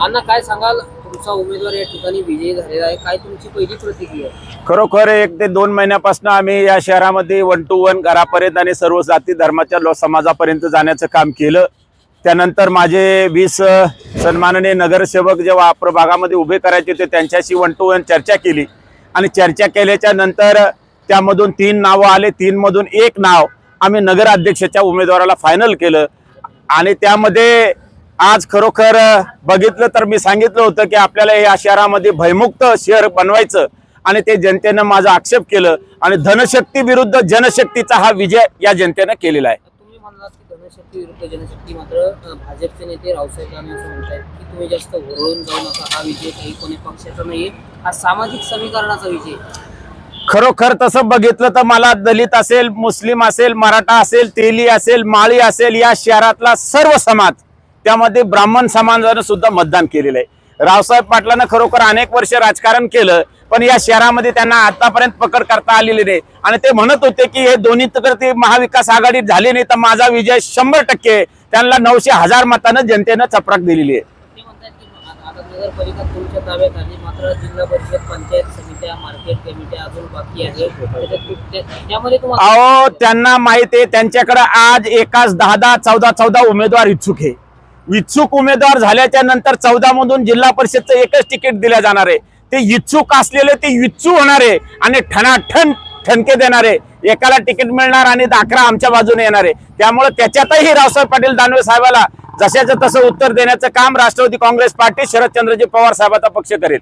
अण्णा काय सांगाल? तुमचा उमेदवार या ठिकाणी विजयी झालेला आहे. काय तुमची पहिली प्रतिक्रिया आहे? खरोखर एक ते दोन महिन्यापासून आम्ही या शहरामध्ये वन टू वन घरापर्यंत आणि सर्व जाती धर्माच्या लो समाजापर्यंत जाण्याचं काम केलं. त्यानंतर माझे वीस अ, सन्माननीय नगरसेवक जेव्हा प्रभागामध्ये उभे करायचे होते त्यांच्याशी वन टू वन चर्चा केली. आणि चर्चा केल्याच्यानंतर त्यामधून तीन नावं आले. तीनमधून एक नाव आम्ही नगराध्यक्षाच्या उमेदवाराला फायनल केलं. आणि त्यामध्ये आज खरोखर बघितलं तर मी सांगितलं होतं की आपल्याला या शहरामध्ये भयमुक्त शहर बनवायचं आणि ते जनतेनं माझा आक्षेप केलं आणि धनशक्ती विरुद्ध जनशक्तीचा हा विजय या जनतेनं केलेला आहे तुम्ही म्हणालात की धनशक्ती विरुद्ध जनशक्ती मात्र भाजपचे नेते रावसाहेब दानवे असं म्हणतात की तुम्ही जास्त ओरळून जाऊ नका हा विजय काही कोणी पक्षाचा नाहीये हा सामाजिक समीकरणाचा विजय आहे. खरोखर तसं बघितलं तर मला दलित असेल मुस्लिम असेल मराठा असेल तेली असेल माळी असेल या शहरातला सर्व समाज त्यामध्ये ब्राह्मण समाजानं सुद्धा मतदान केलेलं आहे. रावसाहेब पाटलांना खरोखर अनेक वर्ष राजकारण केलं पण या शहरामध्ये त्यांना आतापर्यंत पकड करता आलेली नाही. आणि ते म्हणत होते की हे दोन्ही तर ते महाविकास आघाडीत झाले नाही तर माझा विजय शंभर टक्के. त्यांना नऊशे हजार मतानं जनतेनं चपराक दिलेली आहे. ते म्हणतात की आ- आता नगरपालिका तुमच्या ताब्यात आली मात्र जिल्हा परिषद पंचायत समित्या मार्केट कमिट्या अजून बाकी आहे. त्याच्यात तु- त्या- त्यामध्ये तुम्हाला अहो त्यांना माहीत आहे त्यांच्याकडे आज एकाच दहा दहा चौदा चौदा उमेदवार इच्छुक आहे. इच्छुक उमेदवार झाल्याच्यानंतर चौदा मधून जिल्हा परिषदचं एकच तिकीट दिलं जाणार आहे. ते इच्छुक असलेले ते इच्छू होणार आहे आणि ठणाठण ठणके देणार आहे. एकाला तिकीट मिळणार आणि अकरा आमच्या बाजूने येणार आहे. त्यामुळे त्याच्यातही रावसाहेब पाटील दानवे साहेबाला जशाचं तसं उत्तर देण्याचं काम राष्ट्रवादी काँग्रेस पार्टी शरदचंद्रजी पवार साहेबाचा पक्ष करेल.